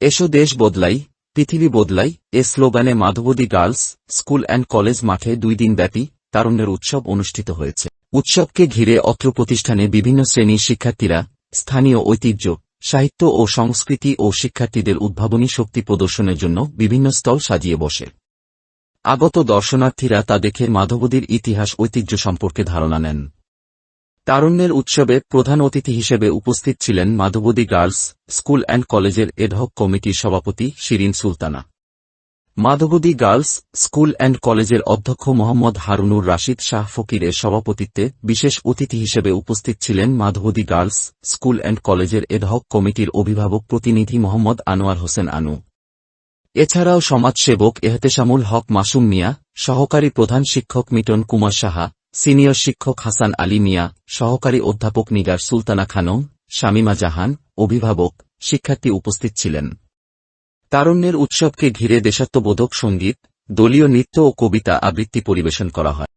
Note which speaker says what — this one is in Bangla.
Speaker 1: এসো দেশ বদলাই, পৃথিবী বদলাই, এ স্লোগানে Madhabdi girls school and college মাঠে দুই দিনব্যাপী তারুণ্যের উৎসব অনুষ্ঠিত হয়েছে। উৎসবকে ঘিরে অত্র প্রতিষ্ঠানে বিভিন্ন শ্রেণির শিক্ষার্থীরা স্থানীয় ঐতিহ্য, সাহিত্য ও সংস্কৃতি ও শিক্ষার্থীদের উদ্ভাবনী শক্তি প্রদর্শনের জন্য বিভিন্ন স্টল সাজিয়ে বসে। আগত দর্শনার্থীরা তা দেখে মাধবদীর ইতিহাস ঐতিহ্য সম্পর্কে ধারণা নেন। তারুণ্যের উৎসবে প্রধান অতিথি হিসেবে উপস্থিত ছিলেন মাধবদী গার্লস স্কুল অ্যান্ড কলেজের এডহক কমিটির সভাপতি Shirin Sultana. Madhabdi girls school and কলেজের অধ্যক্ষ মোহাম্মদ হারুনুর রাশিদ শাহ ফকিরের সভাপতিত্বে বিশেষ অতিথি হিসেবে উপস্থিত ছিলেন মাধবদী গার্লস স্কুল অ্যান্ড কলেজের এডহক কমিটির অভিভাবক প্রতিনিধি মোহাম্মদ আনোয়ার হোসেন আনু। এছাড়াও সমাজসেবক এহতেশামুল হক মাসুম মিয়া, সহকারী প্রধান শিক্ষক মিটন কুমার সাহা সিনিয়র শিক্ষক হাসান আলী মিয়া, সহকারী অধ্যাপক নিগার সুলতানা খানম, শামিমা জাহান, অভিভাবক, শিক্ষার্থী উপস্থিত ছিলেন। তারুণ্যের উৎসবকে ঘিরে দেশাত্মবোধক সংগীত, দলীয় নৃত্য ও কবিতা আবৃত্তি পরিবেশন করা হয়।